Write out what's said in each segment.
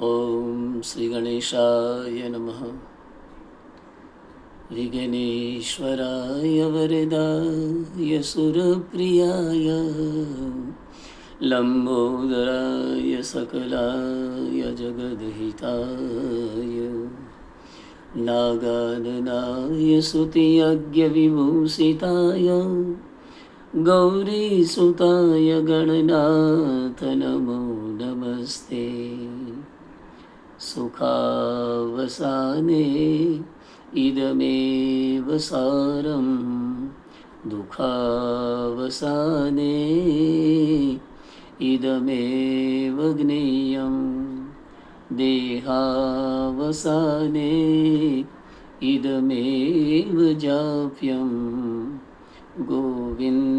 ઓમ શ્રી ગણેશાય નમઃ વિઘ્નેશ્વરાય વરદાય સુરપ્રિયાય લંબોદરાય સકલાય જગદહિતાય નાગાનનાય સુતિયજ્ઞવિભૂષિતાય ગૌરીસુતાય ગણનાથ નમો નમસ્તે सुखावसाने इदमेव सारं दुःखावसाने इदमेव ज्ञेयं देहावसाने इदमेव जाप्यम् गोविन्ददामो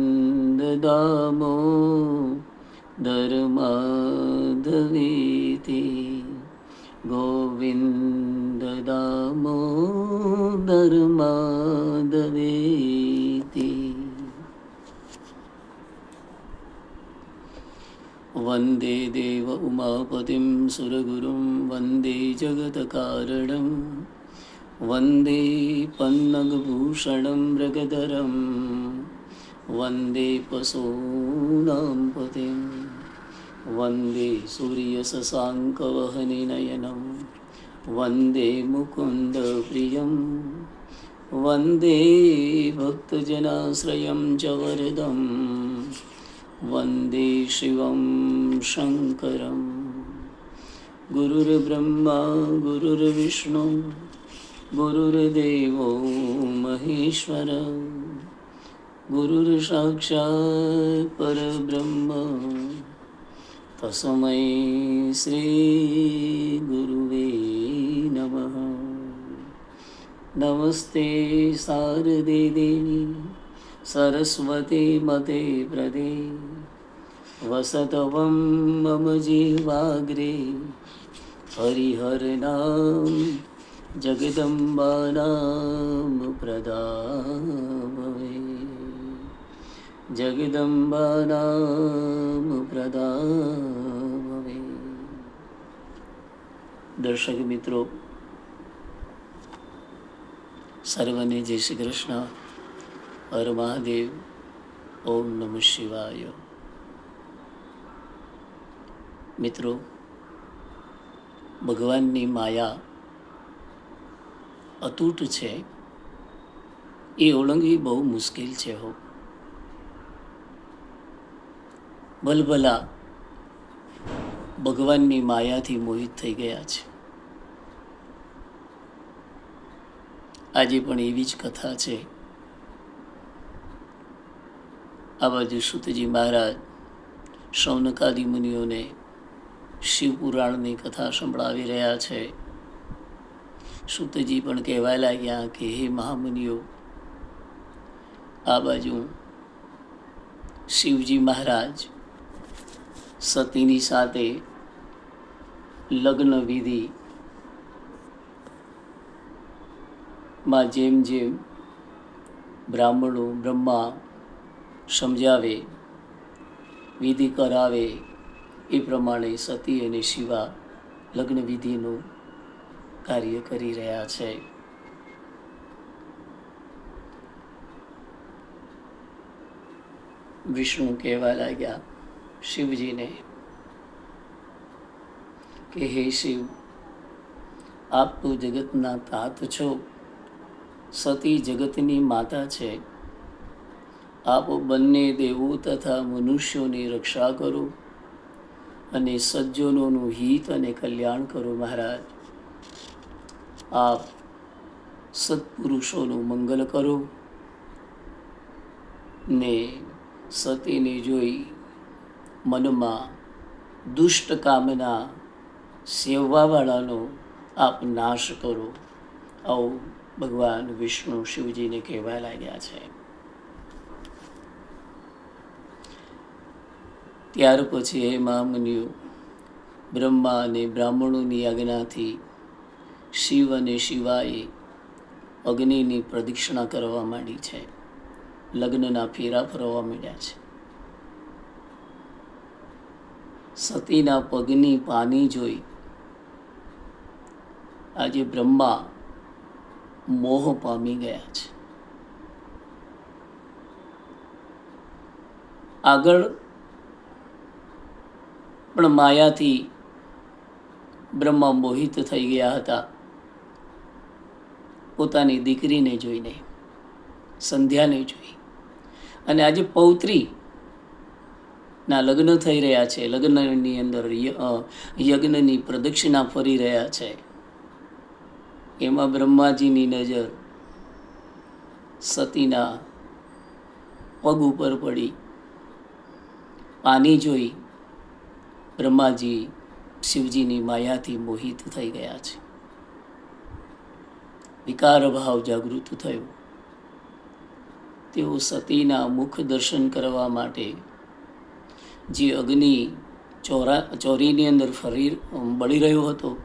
धर्माधवेति गोविन्ददामो धर्माधवेति वन्दे देव उमापतिं सुरगुरुं वन्दे जगत्कारणं वन्दे पन्नगभूषणं मृगधरं वन्दे पशूनां पतिं वन्दे सूर्यशशाङ्कवहनिनयनं वन्दे मुकुन्दप्रियं वन्दे भक्तजनाश्रयं च वरदं वन्दे शिवं शङ्करं गुरुर्ब्रह्मा गुरुर्विष्णु गुरुर्देवो महेश्वर गुरुर्साक्षात् परब्रह्म तस्मै श्रीगुरुवे नमः नमस्ते शारदे देवी सरस्वती मते प्रदे वसतवं मम जीवाग्रे हरिहरनाम जगदम्बानां प्रदामवे જગદંબાનામ પ્રદામવે દર્શક મિત્રો સર્વને જય શ્રી કૃષ્ણ હર મહાદેવ ઓમ નમઃ શિવાય મિત્રો ભગવાનની માયા અતૂટ છે. એ ઓળંગવી બહુ મુશ્કેલ છે હો. ભલભલા ભગવાનની માયાથી મોહિત થઈ ગયા છે. આજે પણ એવી જ કથા છે. આ બાજુ સુતજી મહારાજ સૌનકાદી મુનિઓને શિવપુરાણની કથા સંભળાવી રહ્યા છે. સુતજી પણ કહેવા લાગ્યા કે, હે મહામુનિઓ, આ બાજુ શિવજી મહારાજ સતીની સાથે લગ્ન વિધિ. માં જેમ જેમ બ્રાહ્મણો બ્રહ્મા સમજાવે, વિધિ કરાવે, એ પ્રમાણે સતી અને શિવા લગ્ન વિધિનું કાર્ય કરી રહ્યા છે. વિષ્ણુ કહેવા લાગ્યા શિવજીને કે હે શિવ, આપ તો જગતના તાત છો, સતી જગતની માતા છે. આપ બંને દેવો તથા મનુષ્યોની રક્ષા કરો અને સજ્જનોનું હિત અને કલ્યાણ કરો મહારાજ. આપ સત્પુરુષોનું મંગલ કરો ને સતીને જોઈ મનમાં દુષ્ટ કામના સેવવાવાળાનો આપ નાશ કરો. આવું ભગવાન વિષ્ણુ શિવજીને કહેવા લાગ્યા છે. ત્યાર પછી હે મહામુનિઓ, બ્રહ્મા અને બ્રાહ્મણોની આજ્ઞાથી શિવ અને શિવાએ અગ્નિની પ્રદક્ષિણા કરવા માંડી છે. લગ્નના ફેરા ફરવા માંડ્યા છે. સતીના પગની પાની જોઈ. આજે બ્રહ્મા મોહ પામી ગયા છે. આગળ પણ માયાથી બ્રહ્મા મોહિત થઈ ગયા હતા. પોતાની દીકરીને જોઈને, સંધ્યાને જોઈ. અને આજે પૌત્રી ના, લગ્ન થઈ રહ્યા છે. લગ્નની અંદર યજ્ઞની પ્રદક્ષિણા ફરી રહ્યા છે. એમાં બ્રહ્માજીની નજર સતીના પગ ઉપર પડી. પાની જોઈ બ્રહ્માજી શિવજીની માયાથી મોહિત થઈ ગયા છે. વિકાર ભાવ જાગૃત થયો. તેઓ સતીના મુખ દર્શન કરવા માટે જે અગ્નિ ચોરા ચોરીની અંદર ફરી બળી રહ્યો હતો,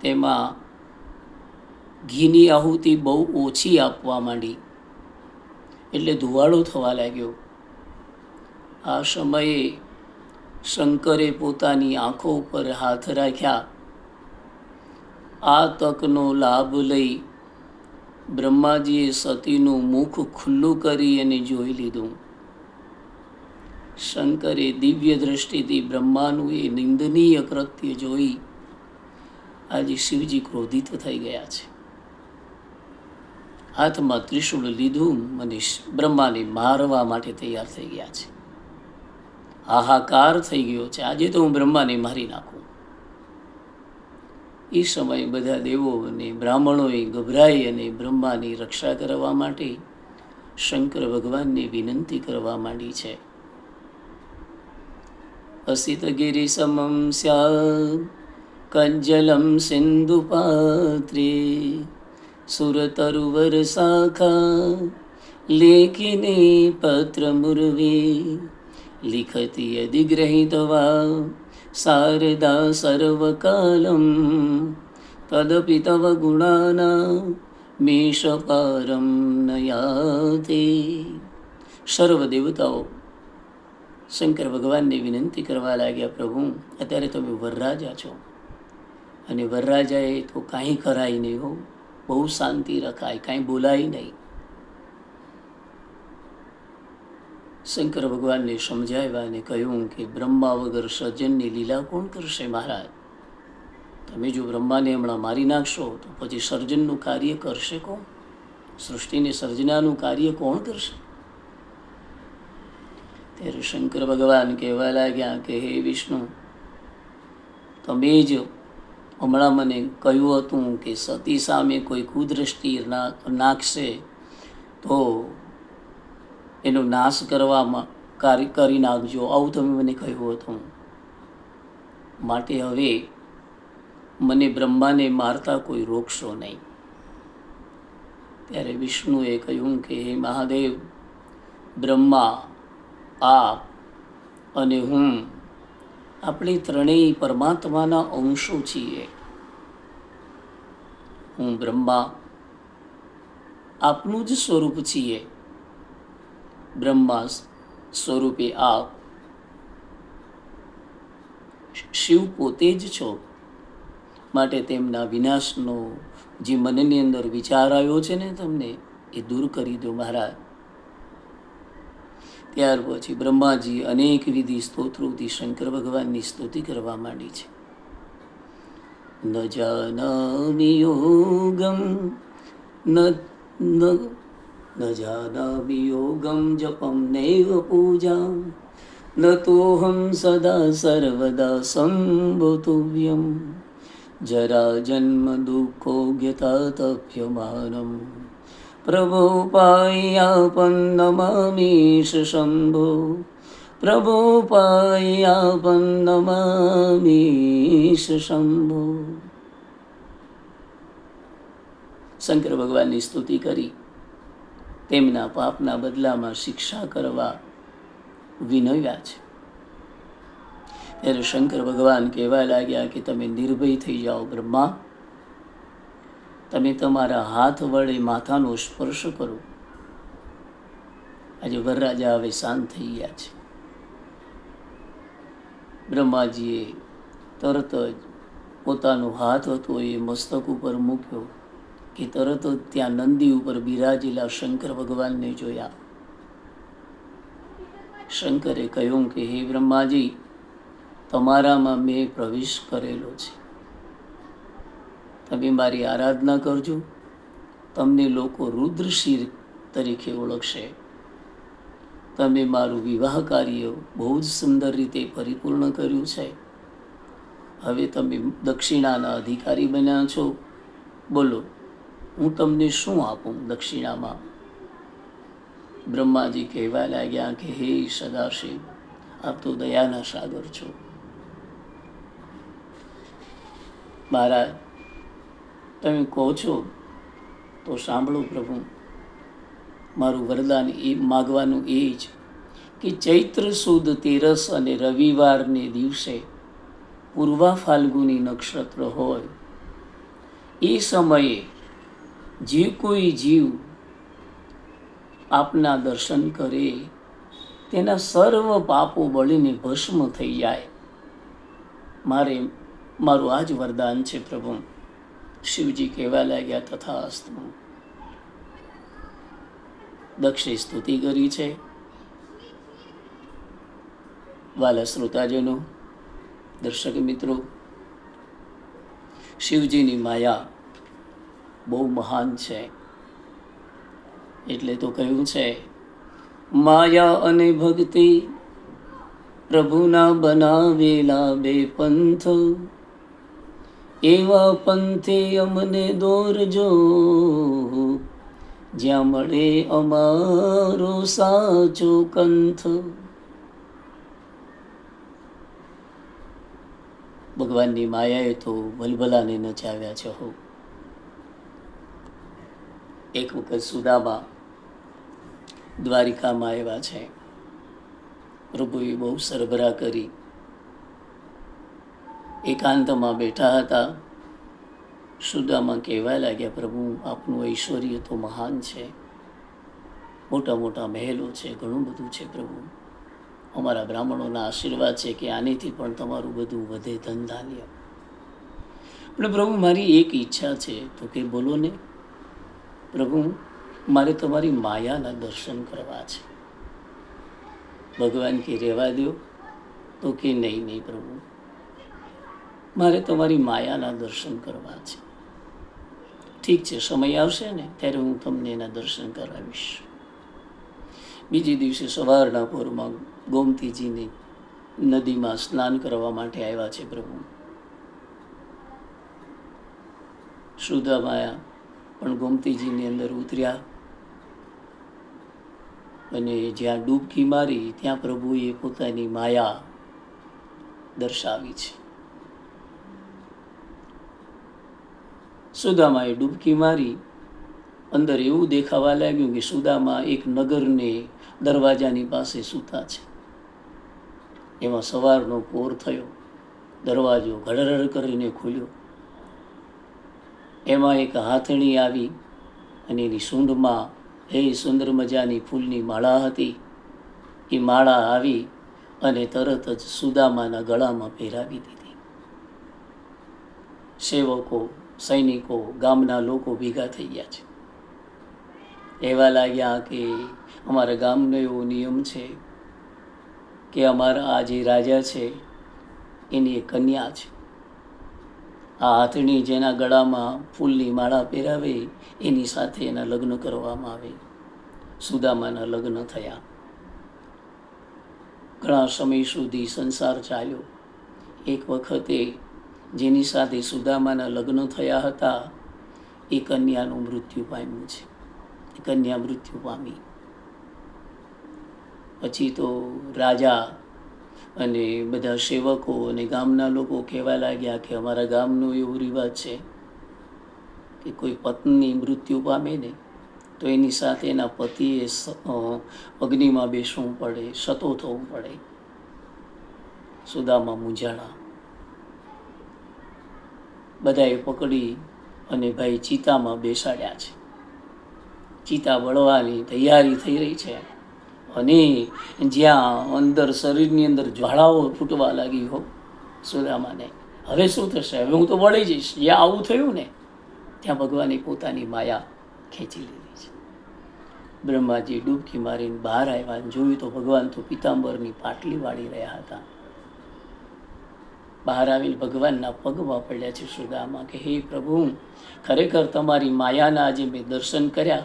તેમાં ઘીની આહુતિ બહુ ઓછી આપવા માંડી. એટલે ધુવાળો થવા લાગ્યો. આ સમયે શંકરે પોતાની આંખો ઉપર હાથ રાખ્યા. આ તકનો લાભ લઈ બ્રહ્માજીએ સતીનું મુખ ખુલ્લું કરી અને જોઈ લીધું. શંકરે દિવ્ય દ્રષ્ટિથી બ્રહ્માનું એ નિંદનીય કૃત્ય જોઈ આજે શિવજી ક્રોધિત થઈ ગયા છે. હાથમાં ત્રિશૂળ લીધું અને બ્રહ્માને મારવા માટે તૈયાર થઈ ગયા છે. હાહાકાર થઈ ગયો છે. આજે તો હું બ્રહ્માને મારી નાખું. એ સમયે બધા દેવો અને બ્રાહ્મણોએ ગભરાઈ અને બ્રહ્માની રક્ષા કરવા માટે શંકર ભગવાનને વિનંતી કરવા માંડી છે. અસિતગિરિ સમમ સ્યાદ કંજલમ સિંધુપાત્રે સુરતરુવર શાખા લેખિને પત્ર મુર્વે લિખતિ અધિગ્રહિતવા શારદા સર્વકાલમ તદપિ તવ ગુણાના મેષપારમ નયાતે સર્વ દેવતાઓ શંકર ભગવાનને વિનંતી કરવા લાગ્યા, પ્રભુ, અત્યારે તમે વરરાજા છો. અને વરરાજાએ તો કાંઈ કરાય નહીં હો, બહુ શાંતિ રખાય, કાંઈ બોલાય નહીં. શંકર ભગવાનને સમજાવ્યા અને કહ્યું કે, બ્રહ્મા વગર સર્જનની લીલા કોણ કરશે મહારાજ? તમે જો બ્રહ્માને હમણાં મારી નાખશો, તો પછી સર્જનનું કાર્ય કરશે કોણ? સૃષ્ટિને સર્જનાનું કાર્ય કોણ કરશે? ત્યારે શંકર ભગવાન કહેવા લાગ્યા કે હે વિષ્ણુ. તમે જ હમણાં મને કહ્યું હતું કે સતી સામે કોઈ કુદૃષ્ટિ નાખશે તો એનો નાશ કરવામાં કરી નાખજો. આવું તમે મને કહ્યું હતું. માટે હવે મને બ્રહ્માને મારતા કોઈ રોકશો નહીં. ત્યારે વિષ્ણુએ કહ્યું કે હે મહાદેવ, બ્રહ્મા આપ અને હું આપણે ત્રણેય પરમાત્માના અંશો છીએ. હું બ્રહ્મા, આપનું જ સ્વરૂપ છીએ. બ્રહ્મા સ્વરૂપે આપ. શિવ પોતે જ છો. માટે તેમના વિનાશનો જે મનની અંદર વિચાર આવ્યો છે ને તમને, એ દૂર કરી દો મહારાજ. ત્યાર પછી બ્રહ્માજી અનેક વિધિ સ્તોત્રોથી શંકર ભગવાનની સ્તુતિ કરવા માંડી છે. ન જાનામિ યોગમ ન ન જાનામિ યોગમ જપમ નૈવ પૂજા, ન તોહમ સદા સર્વદા સંભોતુવ્યમ, જરા જન્મ દુઃખો જ્ઞતાતપ્યમાનમ પ્રભો પાયાપન્નમામીશ શંભો. પ્રભો પાયાપન્નમામીશ શંભો. શંકર ભગવાનની સ્તુતિ કરી. તેમના પાપના બદલામાં શિક્ષા કરવા વિનવ્યા છે. ત્યારે શંકર ભગવાન કહેવા લાગ્યા કે તમે નિર્ભય થઈ જાઓ બ્રહ્મા. તમે તમારા હાથ વડે માથાનો સ્પર્શ કરો. આજે વરરાજા હવે શાંત થઈ ગયા છે. બ્રહ્માજીએ તરત જ પોતાનો હાથ હતો એ મસ્તક ઉપર મૂક્યો કે તરત જ ત્યાં નંદી ઉપર બિરાજેલા શંકર ભગવાનને જોયા. શંકરે કહ્યું કે, હે બ્રહ્માજી, તમારામાં મેં પ્રવેશ કરેલો છે. તમે મારી આરાધના કરજો. તમને લોકો રુદ્રશિર તરીકે ઓળખશે. તમે મારું વિવાહ કાર્ય બહુ જ સુંદર રીતે પરિપૂર્ણ કર્યું છે. હવે તમે દક્ષિણાના અધિકારી બન્યા છો. બોલો, હું તમને શું આપું દક્ષિણામાં? બ્રહ્માજી કહેવા લાગ્યા કે, હે સદાશિવ, આપ તો દયાના સાગર છો. મહારાજ તમે કહો છો, તો સાંભળો પ્રભુ. મારું વરદાન એ માગવાનું એ જ કે ચૈત્ર સુદ તેરસ અને રવિવારને દિવસે પૂર્વા ફાલ્ગુની નક્ષત્ર હોય. એ સમયે જે કોઈ જીવ આપના દર્શન કરે, તેના સર્વ પાપો બળીને ભસ્મ થઈ જાય. મારે, મારું આ જ વરદાન છે પ્રભુ. શિવજી કહેવા લાગ્યા તથા અસ્તુ દક્ષે સ્તુતિ કરી છે. વાલા શ્રોતાજનો, દર્શક મિત્રો, શિવજીની માયા બહુ મહાન છે. એટલે તો કહ્યું છે, માયા અને ભક્તિ પ્રભુના બનાવેલા બે પંથ એવા પંથે અમને દોરજો જ્યાં મળે અમારો સાચો કંથ. ભગવાનની માયાએ તો ભલભલાને નચાવ્યા છે હો. એક વખત સુદામા દ્વારિકામાં આવ્યા છે. પ્રભુએ બહુ સરભરા કરી. એકાંતમાં બેઠા હતા. સુદામાં કહેવા લાગ્યા, પ્રભુ, આપનું ઐશ્વર્ય તો મહાન છે. મોટા મોટા મહેલો છે, ઘણું બધું છે પ્રભુ. અમારા બ્રાહ્મણોના આશીર્વાદ છે કે આનેથી પણ તમારું બધું વધે ધન ધાન્ય. પણ પ્રભુ, મારી એક ઈચ્છા છે. તો કે બોલો ને. પ્રભુ, મારે તમારી માયાના દર્શન કરવા છે. ભગવાન કે રહેવા દો તો કે નહીં નહીં પ્રભુ. મારે તમારી માયાના દર્શન કરવા છે. ઠીક છે, સમય આવશે ને, ત્યારે હું તમને એના દર્શન કરાવીશ. બીજે દિવસે સવારના પોરમાં ગોમતીજીની નદીમાં સ્નાન કરવા માટે આવ્યા છે પ્રભુ. સુદામાયા પણ ગોમતીજીની અંદર ઉતર્યા અને જ્યાં ડૂબકી મારી, ત્યાં પ્રભુએ પોતાની માયા દર્શાવી છે. સુદામાએ ડૂબકી મારી. અંદર એવું દેખાવા લાગ્યું કે સુદામા એક નગરને દરવાજાની પાસે સૂતા છે. એમાં સવારનો પોર થયો. દરવાજો ઘડરડ કરીને ખુલ્યો. એમાં એક હાથણી આવી અને એની સૂંઢમાં એ સુંદર મજાની ફૂલની માળા હતી. એ માળા આવી અને તરત જ સુદામાના ગળામાં પહેરાવી દીધી. સેવકો સૈનિકો ગામના લોકો ભેગા થઈ ગયા છે. એવા લાગ્યા કે અમારા ગામનો એવો નિયમ છે કે અમારા આ જે રાજા છે, એની એક કન્યા છે. આ હાથણી જેના ગળામાં ફૂલની માળા પહેરાવે, એની સાથે એના લગ્ન કરવામાં આવે. સુદામાના લગ્ન થયા. ઘણા સમય સુધી સંસાર ચાલ્યો. એક વખતે જેની સાથે સુદામાના લગ્ન થયા હતા, એ કન્યાનું મૃત્યુ પામ્યું છે. એ કન્યા મૃત્યુ પામી. પછી તો રાજા અને બધા સેવકો અને ગામના લોકો કહેવા લાગ્યા કે અમારા ગામનો એવો રિવાજ છે કે કોઈ પત્ની મૃત્યુ પામે ને, તો એની સાથે એના પતિએ અગ્નિમાં બેસવું પડે, સતો થવું પડે. સુદામાં મૂંઝાણા. બધાએ પકડી અને ભાઈ ચિતામાં બેસાડ્યા છે. ચિતા બળવાની તૈયારી થઈ રહી છે અને જ્યાં અંદર શરીરની અંદર જ્વાળાઓ ફૂટવા લાગી હો સુદામાને હવે શું થશે? હવે હું તો વળી જઈશ. જ્યાં આવું થયું ને, ત્યાં ભગવાને પોતાની માયા ખેંચી લીધી છે. બ્રહ્માજી ડૂબકી મારીને બહાર આવ્યા જોયું તો ભગવાન તો પિતાંબરની પાટલી વાળી રહ્યા હતા. બહાર આવીને ભગવાનના પગમાં પડ્યા છે સુદામા કે, હે પ્રભુ, ખરેખર તમારી માયાના આજે મેં દર્શન કર્યા.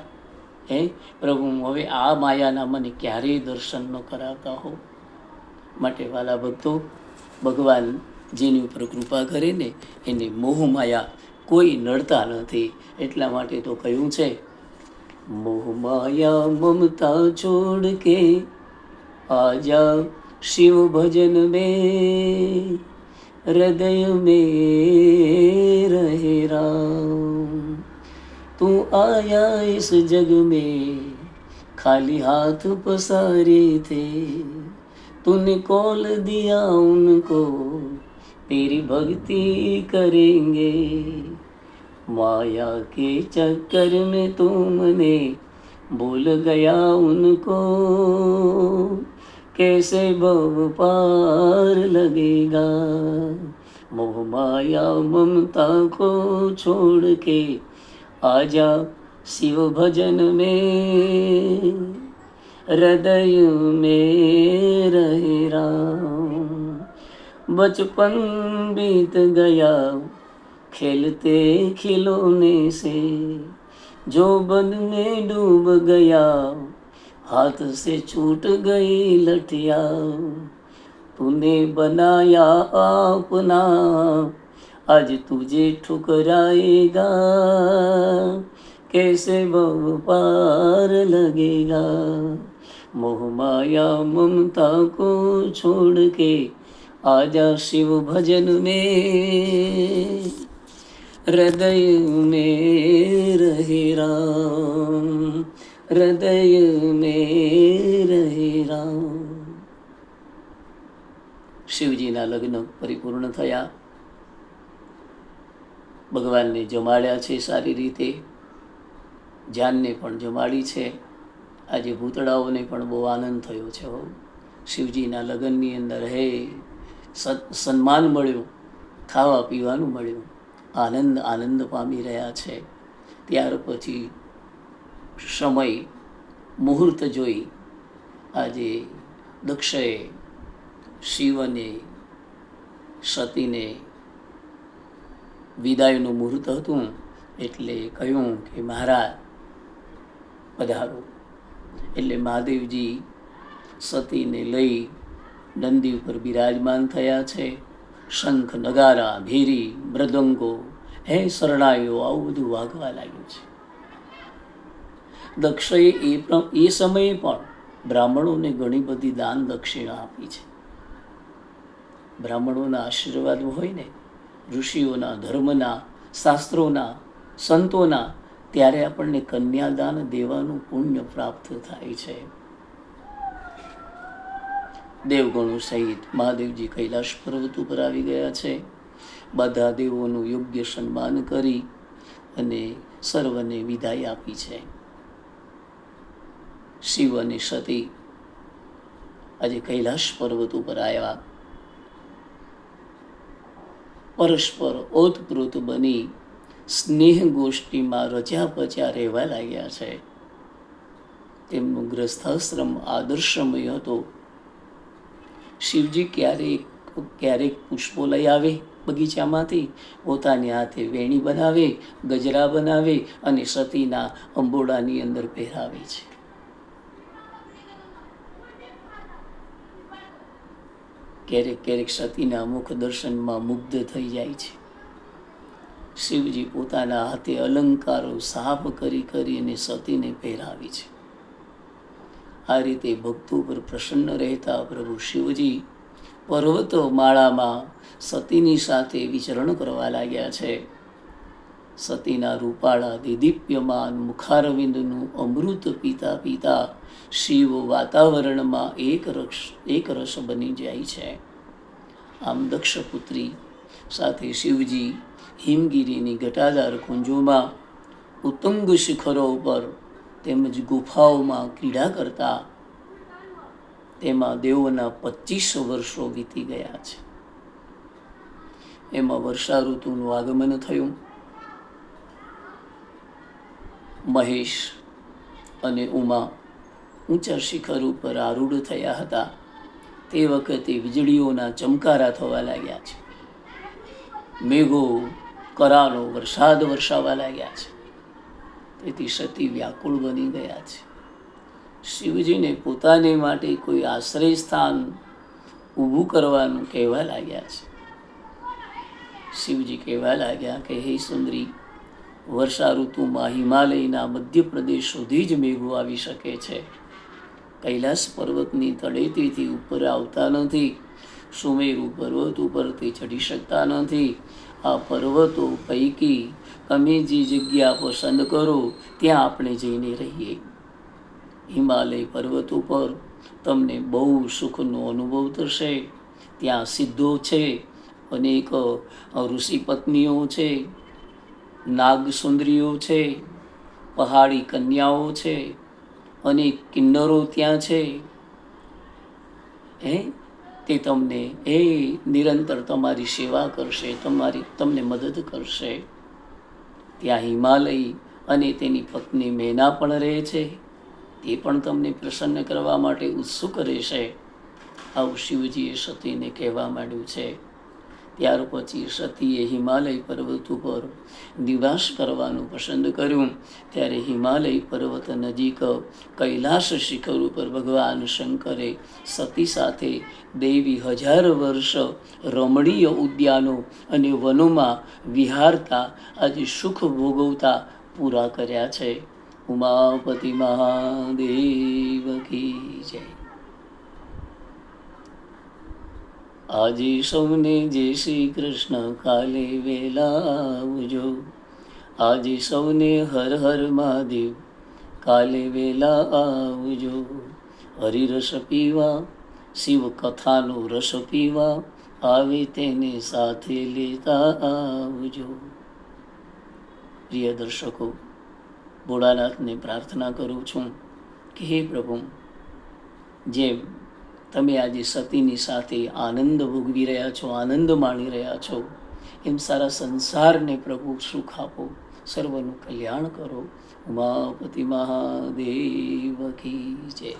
હે પ્રભુ હવે આ માયાના મને ક્યારેય દર્શન ન કરાવતા હો માટે વાલા ભક્તો, ભગવાન જેની ઉપર કૃપા કરે ને, એને મોહ માયા કોઈ નડતા નથી. એટલા માટે તો કહ્યું છે, મોહ માયા મમતા છોડ કે, આજા શિવ ભજન में हृदय में रहे राम। तू आया इस जग में, खाली हाथ पसारे थे। तूने कॉल दिया उनको, तेरी भक्ति करेंगे। माया के चक्कर में तुमने भूल गया उनको कैसे भव पार लगेगा मोह माया ममता को छोड़ के आजा शिव भजन में हृदय में रहे राम बचपन बीत गया खेलते खिलौने से जो बद में डूब गया हाथ से छूट गई लठिया। तूने बनाया अपना, आज तुझे ठुकराएगा। कैसे भव पार लगेगा? मोह माया ममता को छोड़ के आजा शिव भजन में। हृदय में रहे राम। હૃદય મેં રહે રામ. શિવજીના લગ્ન પરિપૂર્ણ થયા. ભગવાનને જમાડ્યા છે સારી રીતે. જાનને પણ જમાડી છે. આજે ભૂતળાઓને પણ બહુ આનંદ થયો છે શિવજીના લગ્નની અંદર હે સન્માન મળ્યું ખાવા પીવાનું મળ્યું. આનંદ આનંદ પામી રહ્યા છે. ત્યાર પછી સમય મુહૂર્ત જોઈ આજે દક્ષએ શિવને, સતીને વિદાયનું મુહૂર્ત હતું એટલે કહ્યું કે મહારાજ, પધારો. એટલે મહાદેવજી સતીને લઈ નંદી ઉપર બિરાજમાન થયા છે. શંખ, નગારા, ભેરી, મૃદંગો, હે શરણાઈઓ, આવું બધું વાગવા લાગ્યું છે. દક્ષએ એ એ સમયે પણ બ્રાહ્મણોને ઘણી બધી દાન દક્ષિણા આપી છે. બ્રાહ્મણોના આશીર્વાદ હોય ને, ઋષિઓના, ધર્મના, શાસ્ત્રોના, સંતોના, ત્યારે આપણને કન્યાદાન દેવાનું પુણ્ય પ્રાપ્ત થાય છે. દેવગણો સહિત મહાદેવજી કૈલાશ પર્વત ઉપર આવી ગયા છે. બધા દેવોનું યોગ્ય સન્માન કરી અને સર્વને વિદાય આપી છે. શિવ અને સતી. આજે કૈલાશ પર્વત ઉપર આવ્યા. પરસ્પર ઓતપ્રોત બની સ્નેહ ગોષ્ઠીમાં રચ્યા પચ્યા રહેવા લાગ્યા છે. તેમનું ગ્રસ્થાશ્રમ આદર્શમય હતો. શિવજી ક્યારેક ક્યારેક પુષ્પો લઈ આવે બગીચામાંથી, પોતાની હાથે વેણી બનાવે, ગજરા બનાવે અને સતીના અંબોડાની અંદર પહેરાવે છે. ક્યારેક ક્યારેક સતીના મુખ દર્શનમાં મુગ્ધ થઈ જાય છે. શિવજી પોતાના હાથે અલંકારો સાફ કરી કરીને સતીને પહેરાવી છે. આ રીતે ભક્તો પર પ્રસન્ન રહેતા પ્રભુ શિવજી પર્વતો માળામાં સતીની સાથે વિચરણ કરવા લાગ્યા છે. સતીના રૂપાળા દિદીપ્યમાન મુખારવિંદનું અમૃત પીતા પીતા, શિવ વાતાવરણમાં એક રક્ષ, એક રસ બની જાય છે. આમ દક્ષપુત્રી સાથે શિવજી હિમગીરીની ઘટાદાર કુંજોમાં ઉત્તંગ શિખરો ઉપર તેમજ ગુફાઓમાં ક્રીડા કરતા તેમાં દેવોના પચીસ વર્ષો વીતી ગયા છે. એમાં વર્ષા ઋતુનું આગમન થયું. મહેશ અને ઉમા ઊંચા શિખર ઉપર આરૂઢ થયા હતા. તે વખતે વીજળીઓના ચમકારા થવા લાગ્યા છે. મેઘો કરાનો વરસાદ વરસાવા લાગ્યા છે. તેથી સતી વ્યાકુળ બની ગયા છે. શિવજીને પોતાને માટે કોઈ આશ્રય સ્થાન ઊભું કરવાનું કહેવા લાગ્યા છે. શિવજી કહેવા લાગ્યા કે, હે સુંદરી વર્ષા ઋતુમાં હિમાલયના મધ્યપ્રદેશ સુધી જ મેઘો આવી શકે છે. કૈલાસ પર્વતની તળેટીથી ઉપર આવતા નથી. સુમેરુ પર્વત ઉપરથી ચડી શકતા નથી. આ પર્વતો પૈકી તમે જે જગ્યા પસંદ કરો, ત્યાં આપણે જઈને રહીએ. હિમાલય પર્વત ઉપર તમને બહુ સુખનો અનુભવ થશે. ત્યાં સિદ્ધો છે, અનેક ઋષિ પત્નીઓ છે. નાગ સુંદરીઓ છે, પહાડી કન્યાઓ છે, અને કિન્નરો ત્યાં છે. હે? તે તમને એ નિરંતર તમારી સેવા કરશે, તમારી, તમને મદદ કરશે. ત્યાં હિમાલય અને તેની પત્ની મેના પણ રહે છે. તે પણ તમને પ્રસન્ન કરવા માટે ઉત્સુક રહેશે. આવું શિવજીએ સતીને કહેવા માંડ્યું છે. ત્યાર પછી સતીએ હિમાલય પર્વત ઉપર નિવાસ કરવાનું પસંદ કર્યું. ત્યારે હિમાલય પર્વત નજીક કૈલાસ શિખર ઉપર ભગવાન શંકરે સતી સાથે દેવી હજાર વર્ષ રમણીય ઉદ્યાનો અને વનોમાં વિહારતા, આજે સુખ ભોગવતા પૂરા કર્યા છે. ઉમાપતિ મહાદેવ કી જય. આજે સૌને જય શ્રી કૃષ્ણ, કાલે વેલા આવજો. આજે સૌને હર હર મહાદેવ, કાલે વેલા આવજો. હરિરસ પીવા શિવ કથાનો રસ પીવા, આવે તેને સાથે લેતા આવજો. પ્રિય દર્શકો, ભોળાનાથને પ્રાર્થના કરું છું કે હે પ્રભુ, જેમ તમે આજે સતીની સાથે આનંદ ભોગવી રહ્યા છો, આનંદ માણી રહ્યા છો. એમ સારા સંસારને પ્રભુ સુખ આપો, સર્વનું કલ્યાણ કરો. ઉમાપતિ મહાદેવ કી જય.